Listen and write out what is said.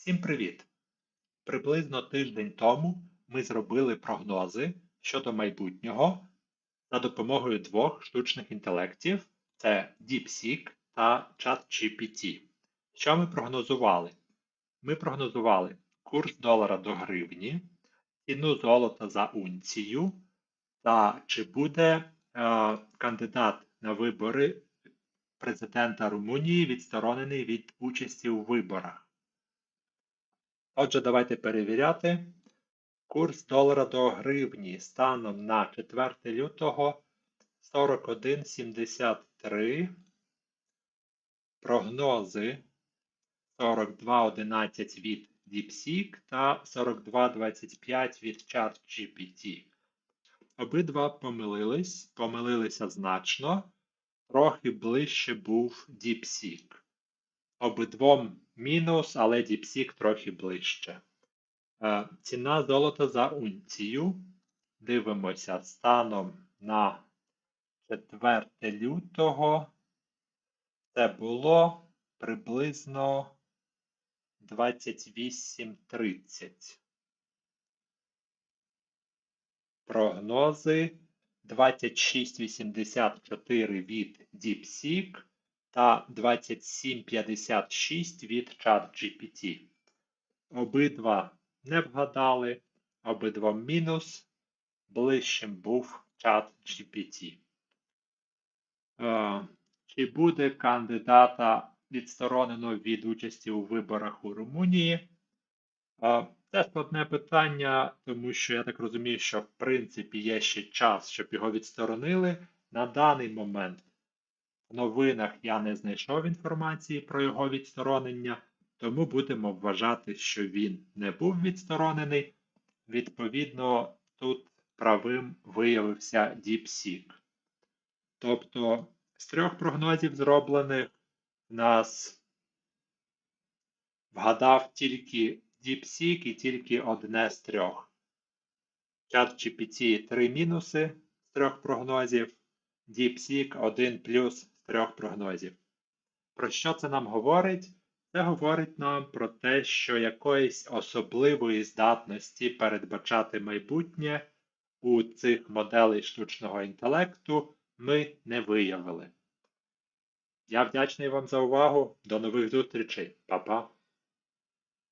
Всім привіт! Приблизно тиждень тому ми зробили прогнози щодо майбутнього за допомогою двох штучних інтелектів це DeepSeek та ChatGPT. Що ми прогнозували? Ми прогнозували курс долара до гривні, ціну золота за унцію та чи буде е, кандидат на вибори президента Румунії відсторонений від участі у виборах. Отже, давайте перевіряти. Курс долара до гривні станом на 4 лютого 41,73. Прогнози 42,11 від DeepSeek та 42,25 від ChatGPT. Обидва помилились, помилилися значно. Трохи ближче був DeepSeek. Обидвом мінус, але DeepSeek трохи ближче. Е, ціна золота за унцію. Дивимося станом на 4 лютого. Це було приблизно 28.30. Прогнози 2684 від DeepSeek та 2756 від ChatGPT. Обидва не вгадали, обидва мінус. Ближчим був ChatGPT. Е, чи буде кандидата відсторонено від участі у виборах у Румунії? Е, це складне питання, тому що я так розумію, що в принципі є ще час, щоб його відсторонили. На даний момент новинах я не знайшов інформації про його відсторонення, тому будемо вважати, що він не був відсторонений. Відповідно, тут правим виявився DeepSeek. Тобто, з трьох прогнозів зроблених, нас вгадав тільки DeepSeek і тільки одне з трьох. ChatGPT 3 мінуси з трьох прогнозів, DeepSeek 1 плюс трьох прогнозів. Про що це нам говорить? Це говорить нам про те, що якоїсь особливої здатності передбачати майбутнє у цих моделей штучного інтелекту ми не виявили. Я вдячний вам за увагу. До нових зустрічей. Па-па!